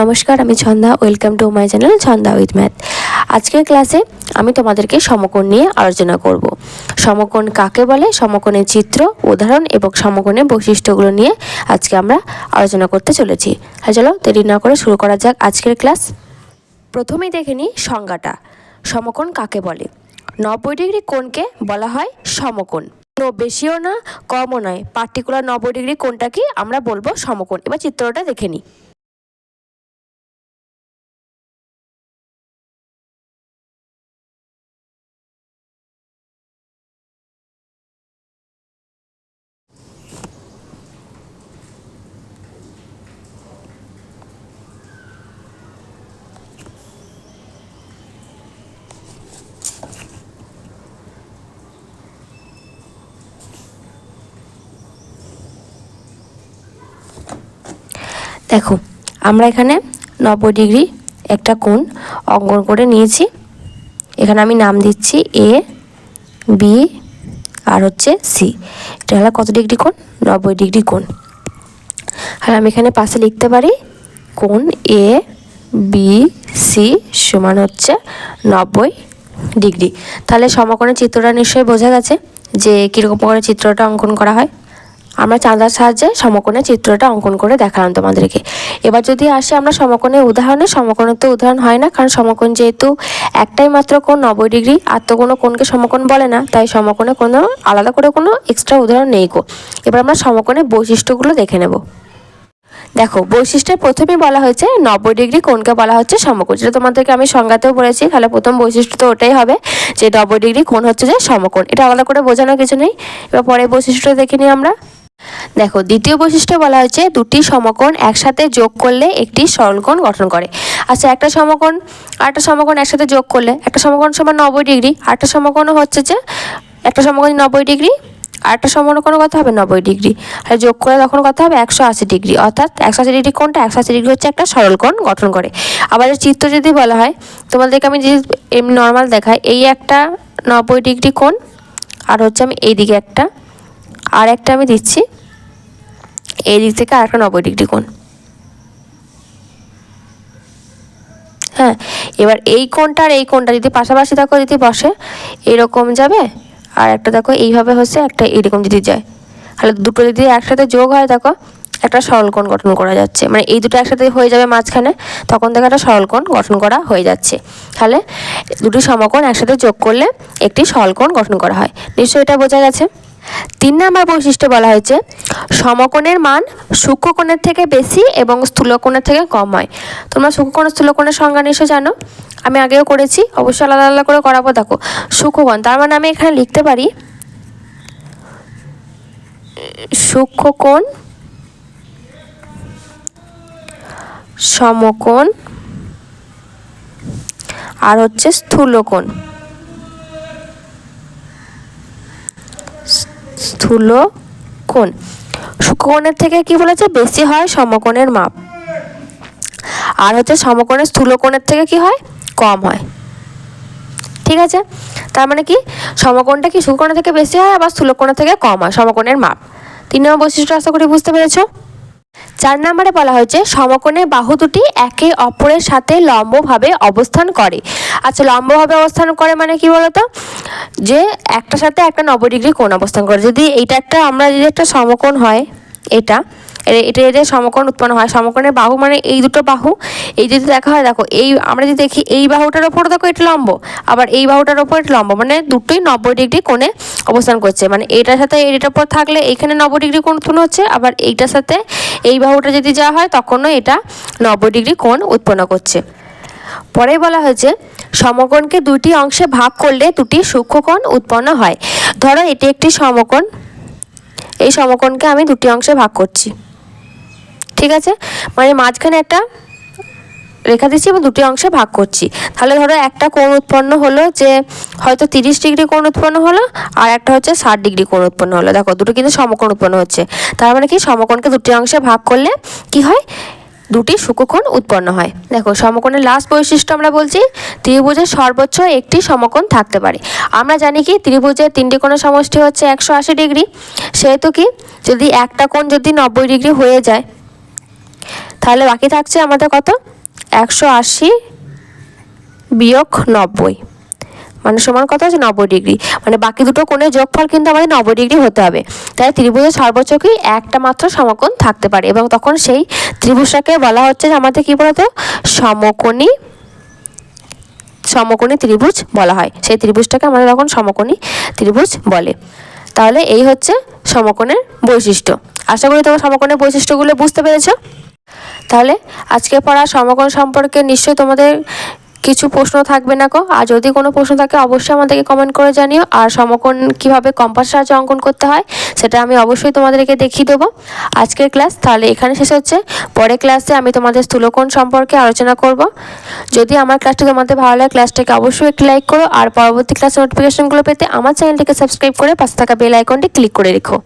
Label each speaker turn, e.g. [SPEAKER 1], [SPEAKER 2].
[SPEAKER 1] নমস্কার, আমি Chhanda. Welcome to my channel Chhanda with math আজকের ক্লাসে আমি তোমাদেরকে সমকোণ নিয়ে আলোচনা করব। সমকোণ কাকে বলে? সমকোণের চিত্র, উদাহরণ এবং সমকোণের বৈশিষ্ট্যগুলো নিয়ে আজকে আমরা আলোচনা করতে চলেছি। হ্যাঁ চলো, দেরি না করে শুরু করা যাক আজকের ক্লাস প্রথমেই দেখে নিই সংজ্ঞাটা। সমকোণ কাকে বলে? নব্বই ডিগ্রি কোণকে বলা হয় সমকোণ। বেশিও না, কমও নয়। পার্টিকুলার নব্বই ডিগ্রি কোণটা কি আমরা বলব সমকোণ। এবার চিত্রটা দেখে নিই। দেখো, আমরা এখানে নব্বই ডিগ্রি একটা কোণ অঙ্কন করে নিয়েছি। এখানে আমি নাম দিচ্ছি এ বি আর হচ্ছে সি এটা হলো কত ডিগ্রি কোণ? নব্বই ডিগ্রি কোণ। আর আমি এখানে পাশে লিখতে পারি, কোণ এ বি সি সমান হচ্ছে নব্বই ডিগ্রি। তাহলে সমকোণের চিত্রটা নিশ্চয়ই বোঝা গেছে যে কীরকম করে চিত্রটা অঙ্কন করা হয়। আমরা চাঁদার সাহায্যে সমকোণের চিত্রটা অঙ্কন করে দেখালাম তোমাদেরকে। এবার যদি আসে আমরা সমকোণের উদাহরণে সমকোণের তো উদাহরণ হয় না, কারণ সমকোণ যেহেতু একটাই মাত্র কোণ, নব্বই ডিগ্রি, আর তো কোনো কোণকে সমকোণ বলে না, তাই সমকোণে কোনো আলাদা করে কোনো এক্সট্রা উদাহরণ নেই গো। এবার আমরা সমকোণের বৈশিষ্ট্যগুলো দেখে নেব। দেখো, বৈশিষ্ট্যের প্রথমেই বলা হয়েছে নব্বই ডিগ্রি কোণকে বলা হচ্ছে সমকোণ, যেটা তোমাদেরকে আমি সংজ্ঞাতেও বলেছি, তাহলে প্রথম বৈশিষ্ট্য তো ওটাই হবে যে নব্বই ডিগ্রি কোণ হচ্ছে যে সমকোণ। এটা আলাদা করে বোঝানোর কিছু নেই। এবার পরের বৈশিষ্ট্য দেখে নিই আমরা। দেখো, দ্বিতীয় বৈশিষ্ট্য বলা হয়েছে দুটি সমকোণ একসাথে যোগ করলে একটি সরলকোণ গঠন করে। আচ্ছা একটা সমকোণ আর একটা সমকোণ একসাথে যোগ করলে, একটা সমকোণ সমান নব্বই ডিগ্রি, আর একটা সমকোণও হচ্ছে যে, একটা সমকোণ নব্বই ডিগ্রি, আর একটা সমকোণ কথা হবে নব্বই ডিগ্রি। আর যোগ করে তখন কথা হবে একশো আশি ডিগ্রি, অর্থাৎ একশো আশি ডিগ্রি কোনটা একশো আশি ডিগ্রি হচ্ছে একটা সরলকোণ গঠন করে। আবার চিত্র যদি বলা হয়, তোমাদেরকে আমি যদি এমনি নর্মাল দেখাই, এই একটা নব্বই ডিগ্রি কোণ, আর হচ্ছে আমি এইদিকে একটা, আর একটা আমি দিচ্ছি। এই দিক থেকে আর একটা নব্বই ডিগ্রি কোণ। হ্যাঁ এবার এই কোণটা আর এই কোণটা যদি পাশাপাশি দেখো, যদি বসে, এরকম যাবে, আর একটা দেখো, এইভাবে হচ্ছে একটা এরকম যদি যায়। তাহলে দুটো যদি একসাথে যোগ হয়, দেখো, একটা সরলকোণ গঠন করা যাচ্ছে। মানে এই দুটো একসাথে হয়ে যাবে মাঝখানে, তখন দেখো একটা সরলকোণ গঠন করা হয়ে যাচ্ছে। তাহলে দুটি সমকোণ একসাথে যোগ করলে একটি সরলকোণ গঠন করা হয়। নিশ্চয়ই এটা বোঝা গেছে? তিন নম্বর বৈশিষ্ট্য বলা হয়েছে, সমকোণের মান সূক্ষ্মকোণের থেকে বেশি এবং স্থূলকোণের থেকে কম হয়। তোমরা সূক্ষ্মকোণ, স্থূলকোণের সংজ্ঞা নিশ্চয় জানো? আমি আগেও করেছি, অবশ্যই আলাদা আলাদা করে করাবো, দেখো। সূক্ষ্মকোণ, তার মানে আমি এখানে লিখতে পারি, সূক্ষ্মকোণ সমকোণ আর হচ্ছে স্থূলকোণ। স্থূল কোণ। সূক্ষ্মকোণের থেকে কি বলেছে? বেশি হয় সমকোণের মাপ। আর হচ্ছে সমকোণের স্থূল কোণের থেকে কি হয়? কম হয়। ঠিক আছে? তার মানে কি? সমকোণটা কি সূক্ষ্মকোণের থেকে বেশি হয় আবার স্থূলকোণের থেকে কম হয়? সমকোণের মাপ। তিন নম্বর বৈশিষ্ট্য আশা করি বুঝতে পেরেছ? চার নম্বরে বলা হয়েছে সমকোণের বাহু দুটি একে অপরের সাথে লম্বভাবে অবস্থান করে। আচ্ছা লম্বভাবে অবস্থান করে মানে কি বলতো? যে একটার সাথে একটা নব্বই ডিগ্রি কোণ অবস্থান করে। যদি এইটা একটা, আমরা যদি একটা সমকোণ হয়, এটা এটা এদের সমকোণ উৎপন্ন হয়। সমকোণের বাহু মানে এই দুটো বাহু, এই যদি দেখা হয়, দেখো, এই, আমরা যদি দেখি, এই বাহুটার ওপর দেখো, এটা লম্ব। আবার এই বাহুটার ওপর এটা লম্ব। মানে দুটোই নব্বই ডিগ্রি কোণে অবস্থান করছে। মানে এটার সাথে এইটার ওপর থাকলে এইখানে নব্বই ডিগ্রি কোণ উৎপন্ন হচ্ছে, আবার এইটার সাথে এই বাহুটা যদি যাওয়া হয়, তখনও এটা নব্বই ডিগ্রি কোণ উৎপন্ন করছে। পরে বলা হয়েছে সমকোণকে দুটি অংশে ভাগ করলে দুটি সূক্ষ্মকোণ উৎপন্ন হয়। ধরো এটি একটি সমকোণ। এই সমকোণকে আমি দুটি অংশে ভাগ করছি। ঠিক আছে? মানে মাঝখানে একটা রেখা দিচ্ছি এবং দুটি অংশে ভাগ করছি। তাহলে ধরো একটা কোণ উৎপন্ন হলো যে হয়তো তিরিশ ডিগ্রি কোণ উৎপন্ন হলো আর একটা হচ্ছে ষাট ডিগ্রি কোণ উৎপন্ন হলো। দেখো, দুটো কিন্তু সমকোণ উৎপন্ন হচ্ছে। তার মানে কি? সমকোণকে দুটি অংশে ভাগ করলে কি হয়? দুটি সূক্ষ্মকোণ উৎপন্ন হয়। দেখো, সমকোণের লাস্ট বৈশিষ্ট্য আমরা বলছি, ত্রিভুজের সর্বোচ্চ একটি সমকোণ থাকতে পারে। আমরা জানি কি, ত্রিভুজের তিনটি কোণের সমষ্টি হচ্ছে একশো আশি ডিগ্রি। সেহেতু কি, যদি একটা কোণ যদি নব্বই ডিগ্রি হয়ে যায়, তাহলে বাকি থাকছে আমাদের কত? একশো আশি বিয়োগ নব্বই। মানে সমান কত আছে নব্বই ডিগ্রি। মানে বাকি দুটো কোণের যোগফল কিন্তু আমাদের নব্বই ডিগ্রি হতে হবে। তাই ত্রিভুজের সর্বোচ্চকেই একটা মাত্র সমকোণ থাকতে পারে। এবং তখন সেই ত্রিভুজটাকে বলা হচ্ছে আমাদের কী বলতো? সমকোণী সমকোণী ত্রিভুজ বলা হয়। সেই ত্রিভুজটাকে আমাদের তখন সমকোণী ত্রিভুজ বলে। তাহলে এই হচ্ছে সমকোণের বৈশিষ্ট্য। আশা করি তোমার সমকোণের বৈশিষ্ট্যগুলো বুঝতে পেরেছ। তাহলে আজকে পড়া সমকোণ সম্পর্কে নিশ্চয়ই তোমাদের কিছু প্রশ্ন থাকবে না কো আর যদি কোনো প্রশ্ন থাকে, অবশ্যই আমাদেরকে কমেন্ট করে জানিও। আর সমকোণ কীভাবে কম্পাস সাহায্যে অঙ্কন করতে হয়, সেটা আমি অবশ্যই তোমাদেরকে দেখিয়ে দেবো। আজকের ক্লাস তাহলে এখানে শেষ হচ্ছে। পরের ক্লাসে আমি তোমাদের স্থূলকোণ সম্পর্কে আলোচনা করব। যদি আমার ক্লাসটি তোমাদের ভালো লাগে ক্লাসটাকে অবশ্যই একটি লাইক করো। আর পরবর্তী ক্লাসের নোটিফিকেশনগুলো পেতে আমার চ্যানেলটিকে সাবস্ক্রাইব করে পাশে থাকা বেল আইকনটি ক্লিক করে রেখো।